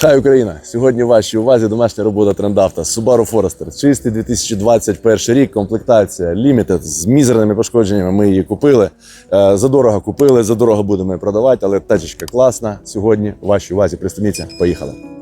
Хай Україна! Сьогодні вашій увазі домашня робота трендавта Subaru Forester. Чистий 2021 рік, комплектація Limited з мізерними пошкодженнями. Ми її купили. Е, Задорого купили, задорого будемо продавати, але тачечка класна. Сьогодні вашій увазі пристебніться. Поїхали.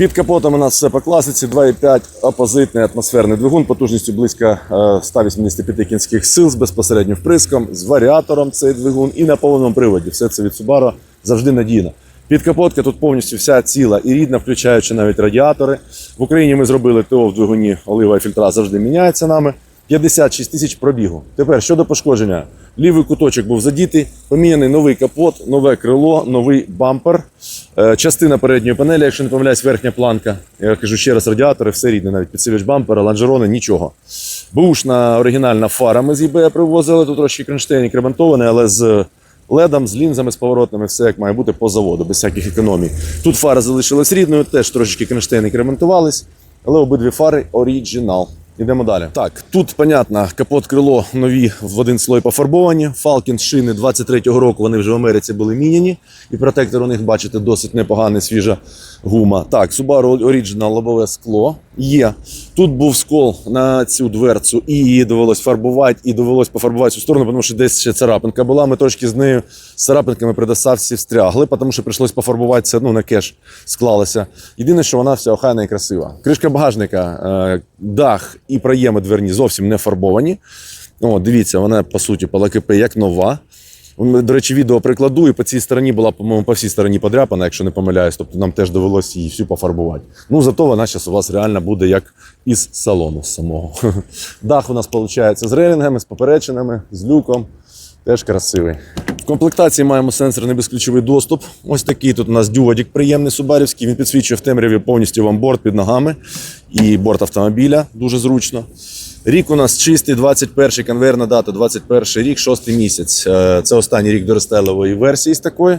Під капотом у нас все по класиці, 2,5 опозитний атмосферний двигун потужністю близько е, 185 кінських сил з безпосереднім вприском, з варіатором цей двигун і на повному приводі. Все це від Subaru завжди надійно. Підкапотка тут повністю вся ціла і рідна, включаючи навіть радіатори. В Україні ми зробили ТО в двигуні, олива і фільтра завжди міняється нами. 56 тисяч пробігу. Тепер щодо пошкодження. Лівий куточок був задітий, поміняний новий капот, нове крило, новий бампер, е, частина передньої панелі, якщо не помиляюсь, верхня планка. Я кажу ще раз, радіатори, все рідне, навіть підсилювач бампера, лонжерони, нічого. Бушна оригінальна фара ми з eBay привозили, тут трошки кронштейн кремонтований, але з ледом, з лінзами, з поворотними, все як має бути по заводу, без всяких економій. Тут фара залишилась рідною, теж трошечки кронштейни ремонтувались, але обидві фари оригінал. Йдемо далі. Так, тут, понятно, капот крило нові в один слой пофарбовані. Falcon шини 23-го року вони вже в Америці були міняні. І протектор у них, бачите, досить непоганий, свіжа гума. Так, Subaru Original лобове скло є. Тут був скол на цю дверцю, і її довелось фарбувати, і довелось пофарбувати цю сторону, тому що десь ще царапинка була. Ми трошки з нею з царапинками при доставці встрягли, тому що прийшлось пофарбувати це ну, на кеш склалося. Єдине, що вона вся охайна і красива. Кришка багажника, е, дах і проєми дверні зовсім не фарбовані. О, дивіться, вона по суті по ЛКП як нова. До речі, відео прикладу, і по цій стороні була, по-моєму, по всій стороні подряпана, якщо не помиляюсь. Тобто нам теж довелося її всю пофарбувати. Ну, зато вона зараз у вас реально буде як із салону самого. Дах у нас виходить з рейлінгами, з поперечинами, з люком. Теж красивий. В комплектації маємо сенсорний безключовий доступ. Ось такий тут у нас дюводік приємний субарівський. Він підсвічує в темряві повністю вам борт під ногами і борт автомобіля. Дуже зручно. Рік у нас чистий, 21-й конвейерна дата, 21 рік, 6 місяць. Е, Це останній рік до версії з такої.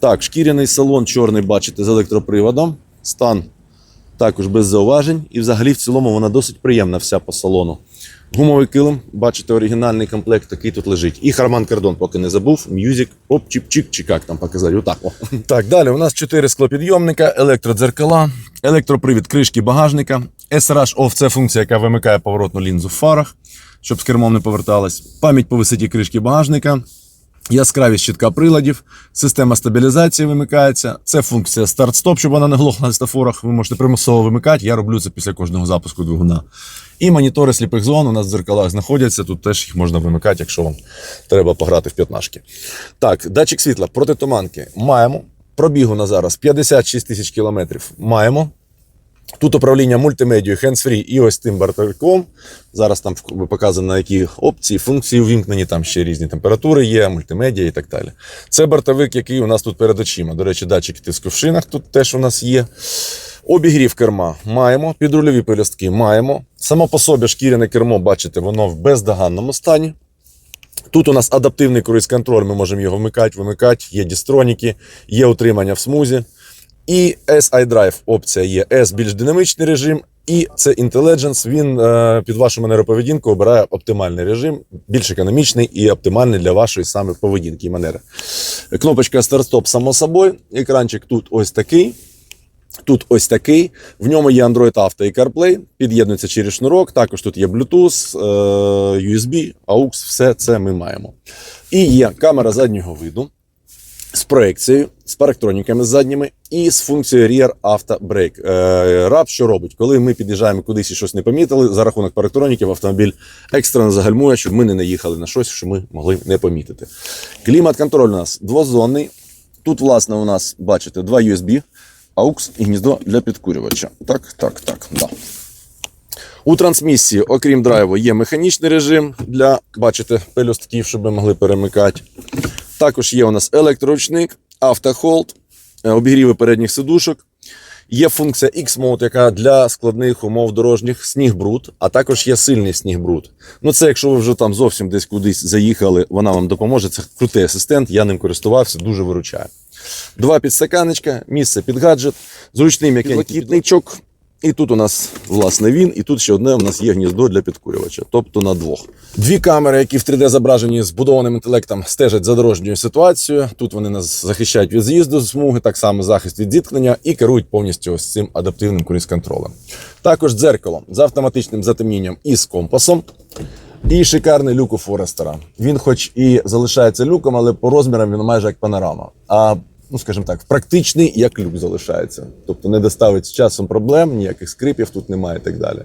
Так, шкіряний салон чорний, бачите, з електроприводом. Стан також без зауважень. І взагалі в цілому вона досить приємна вся по салону. Гумовий килим, бачите, оригінальний комплект такий тут лежить. І Харман Кардон, поки не забув. М'юзик, оп, чіп чик чи як там показати. Отак. О. Так, далі у нас 4 склопідйомника, електродзеркала, електропривід кришки багажника, SRH Off – це функція, яка вимикає поворотну лінзу в фарах, щоб з кермом не поверталась. Пам'ять по висоті кришки багажника. Яскравість щитка приладів, система стабілізації вимикається. Це функція старт-стоп, щоб вона не глохла на стафорах. Ви можете примусово вимикати. Я роблю це після кожного запуску двигуна. І монітори сліпих зон у нас в дзеркалах знаходяться. Тут теж їх можна вимикати, якщо вам треба пограти в п'ятнашки. Так, датчик світла протитуманки маємо. Пробігу на зараз 56 тисяч кілометрів маємо. Тут управління мультимедією, hands-free і ось тим бортовиком. Зараз там показано, які опції, функції увімкнені, там ще різні температури є, мультимедіа і так далі. Це бортовик, який у нас тут перед очима. До речі, датчик тиску в шинах тут теж у нас є. Обігрів керма маємо, підрульові пелюстки маємо. Само по собі шкіряне кермо, бачите, воно в бездоганному стані. Тут у нас адаптивний круїз-контроль, ми можемо його вмикати, вимикати, є дістроніки, є утримання в смузі. І S iDrive опція є S більш динамічний режим, і це Intelligence. Він е, під вашу манеру поведінки обирає оптимальний режим, більш економічний і оптимальний для вашої саме поведінки і манери. Кнопочка старт-стоп, само собою. Екранчик тут ось такий. Тут ось такий. В ньому є Android Auto і CarPlay, під'єднується через шнурок. Також тут є Bluetooth, е, USB, AUX, все це ми маємо. І є камера заднього виду з проекцією, з парктроніками задніми і з функцією Rear Auto Brake. Е, раб що робить? Коли ми під'їжджаємо кудись і щось не помітили, за рахунок парктроніків автомобіль екстрено загальмує, щоб ми не наїхали на щось, що ми могли не помітити. Клімат-контроль у нас двозонний. Тут, власне, у нас, бачите, два USB, AUX і гніздо для підкурювача. Так, так, так. Да. У трансмісії, окрім драйву, є механічний режим для, бачите, пелюстків, щоб ми могли перемикати. Також є у нас електроручник, автохолд, е, обігріви передніх сидушок. Є функція X-Mode, яка для складних умов дорожніх сніг бруд, а також є сильний сніг бруд. Ну це якщо ви вже там зовсім десь кудись заїхали, вона вам допоможе. Це крутий асистент, я ним користувався, дуже виручає. Два підстаканечка, місце під гаджет, зручний м'якенький. І тут у нас, власне, він, і тут ще одне у нас є гніздо для підкурювача, тобто на двох. Дві камери, які в 3D зображені з будованим інтелектом, стежать за дорожньою ситуацією. Тут вони нас захищають від з'їзду з смуги, так само захист від зіткнення і керують повністю ось цим адаптивним круїз-контролем. Також дзеркало з автоматичним затемнінням і з компасом. І шикарний люк у Форестера. Він, хоч і залишається люком, але по розмірам він майже як панорама. А ну скажімо так, практичний як люк залишається. Тобто не доставить з часом проблем, ніяких скрипів тут немає і так далі.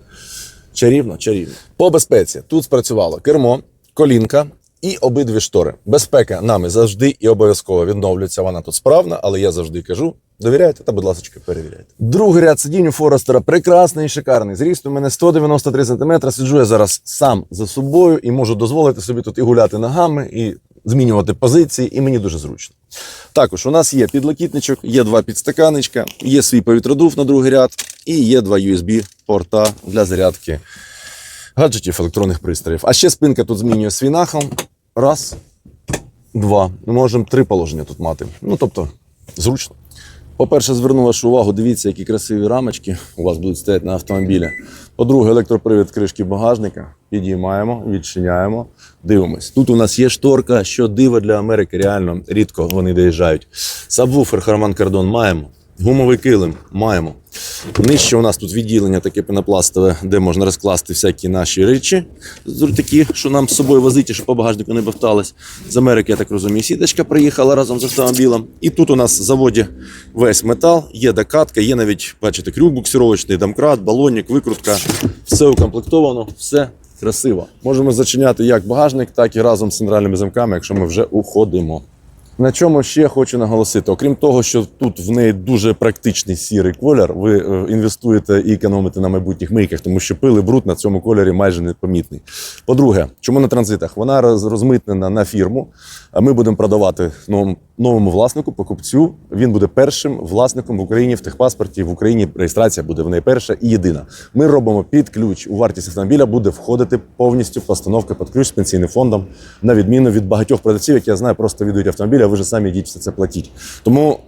Чарівно, чарівно. По безпеці тут спрацювало кермо, колінка і обидві штори. Безпека нами завжди і обов'язково відновлюється. Вона тут справна, але я завжди кажу. Довіряйте та, будь ласка, перевіряйте. Другий ряд сидінь у Форестера прекрасний шикарний. Зріст у мене 193 см. Сиджу я зараз сам за собою і можу дозволити собі тут і гуляти ногами, і змінювати позиції, і мені дуже зручно. Також у нас є підлокітничок, є два підстаканечка, є свій повітродув на другий ряд, і є два USB-порта для зарядки гаджетів, електронних пристроїв. А ще спинка тут змінює свій нахил. Раз, два. Ми можемо три положення тут мати. Ну, тобто, зручно. По-перше, зверну вашу увагу, дивіться, які красиві рамочки у вас будуть стояти на автомобілі. По-друге, електропривід кришки багажника. Підіймаємо, відчиняємо, дивимось. Тут у нас є шторка, що диво для Америки, реально рідко вони доїжджають. Сабвуфер Харман Кардон маємо. Гумовий килим маємо. Нижче у нас тут відділення таке пенопластове, де можна розкласти всякі наші речі, такі, що нам з собою возити, щоб по багажнику не бовталось. З Америки, я так розумію, сіточка приїхала разом з автомобілем. І тут у нас в заводі весь метал, є докатка, є навіть, бачите, крюк буксировочний, домкрат, балонник, викрутка. Все укомплектовано, все красиво. Можемо зачиняти як багажник, так і разом з центральними замками, якщо ми вже уходимо. На чому ще хочу наголосити, окрім того, що тут в неї дуже практичний сірий колір, ви е, інвестуєте і економите на майбутніх мийках, тому що пили бруд на цьому кольорі майже непомітний. По-друге, чому на транзитах? Вона розмитнена на фірму. Ми будемо продавати новому, власнику, покупцю. Він буде першим власником в Україні в техпаспорті. В Україні реєстрація буде в неї перша і єдина. Ми робимо під ключ. У вартість автомобіля буде входити повністю постановка під ключ з пенсійним фондом, на відміну від багатьох продавців, які я знаю, просто віддають автомобіль, ви ж самі йдіть все це платіть. Тому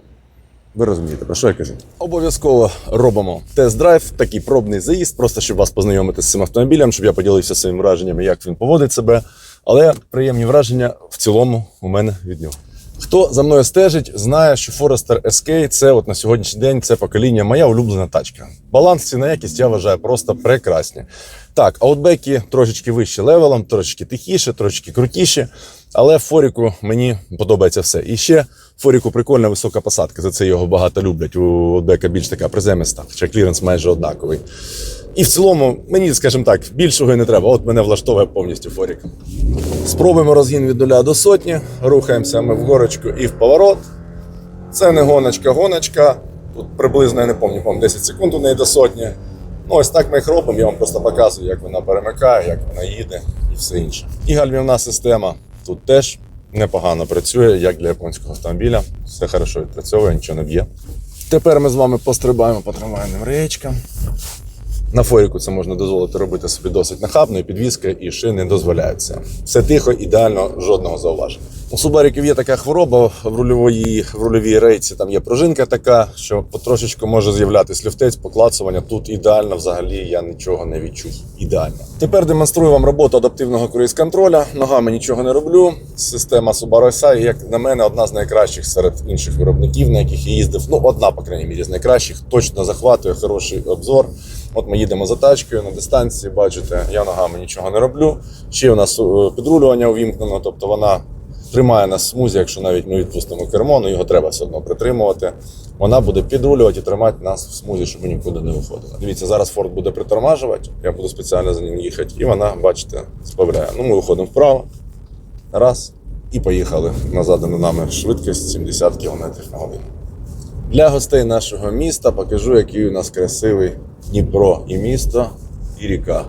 ви розумієте, про що я кажу? Обов'язково робимо тест-драйв, такий пробний заїзд, просто щоб вас познайомити з цим автомобілем, щоб я поділився своїми враженнями, як він поводить себе. Але приємні враження в цілому у мене від нього. Хто за мною стежить, знає, що Forester SK це от на сьогоднішній день це покоління моя улюблена тачка. Баланс ціна якість я вважаю просто прекрасні. Так, аутбеки трошечки вище левелом, трошечки тихіше, трошечки крутіше. Але Форіку мені подобається все. І ще Форіку прикольна висока посадка. За це його багато люблять. У аутбека більш така приземиста, хоча кліренс майже однаковий. І в цілому, мені, скажімо так, більшого і не треба. От мене влаштовує повністю Форік. Спробуємо розгін від нуля до сотні. Рухаємося ми в горочку і в поворот. Це не гоночка, гоночка. Тут приблизно, я не пам'ятаю, по-моєму, 10 секунд у неї до сотні. Ну, ось так ми їх робимо. Я вам просто показую, як вона перемикає, як вона їде і все інше. І гальмівна система тут теж непогано працює, як для японського автомобіля. Все хорошо відпрацьовує, нічого не б'є. Тепер ми з вами пострибаємо по трамвайним речкам. На форіку це можна дозволити робити собі досить нахабно, і підвізка, і шини дозволяються. Все тихо, ідеально, жодного зауваження. У субариків є така хвороба в рульовій, в рульовій рейці. Там є пружинка така, що потрошечку може з'являтися люфтець, поклацування. Тут ідеально взагалі я нічого не відчув. Ідеально. Тепер демонструю вам роботу адаптивного круїз-контроля. Ногами нічого не роблю. Система Subaru SI, як на мене, одна з найкращих серед інших виробників, на яких я їздив. Ну, одна, по крайній мірі, з найкращих. Точно захватує хороший обзор. От ми їдемо за тачкою на дистанції, бачите, я ногами нічого не роблю. Ще у нас е, підрулювання увімкнено, тобто вона тримає нас смузі, якщо навіть ми відпустимо кермо, ну його треба все одно притримувати. Вона буде підрулювати і тримати нас в смузі, щоб ми нікуди не виходили. Дивіться, зараз Форд буде притормажувати, я буду спеціально за ним їхати, і вона, бачите, справляє. Ну, ми виходимо вправо. Раз. І поїхали на задану нами швидкість 70 км на годину. Для гостей нашого міста покажу, який у нас красивий Дніпро і місто, і ріка.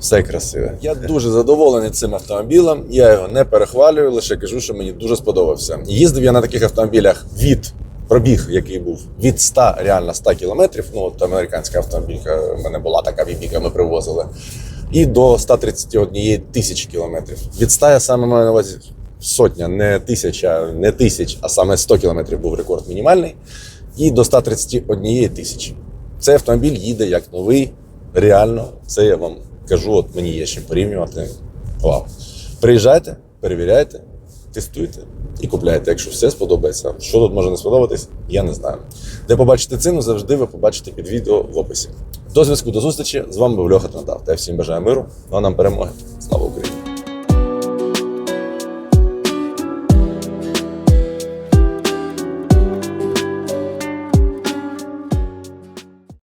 Все красиве. Я дуже задоволений цим автомобілем. Я його не перехвалюю, лише кажу, що мені дуже сподобався. Їздив я на таких автомобілях від пробіг, який був від 100, реально 100 кілометрів. Ну, от американська автомобілька в мене була така вібіка, ми привозили. І до 131 тисячі кілометрів. Від 100 я саме маю на увазі сотня, не тисяча, не тисяч, а саме 100 кілометрів був рекорд мінімальний. І до 131 тисячі. Цей автомобіль їде як новий. Реально, це я вам кажу, от мені є чим порівнювати. Вау. Приїжджайте, перевіряйте, тестуйте і купляйте. Якщо все сподобається. Що тут може не сподобатись, я не знаю. Де побачите ціну, завжди ви побачите під відео в описі. До зв'язку, до зустрічі. З вами був Льоха Трандав. Та я всім бажаю миру, ну а нам перемоги. Слава Україні!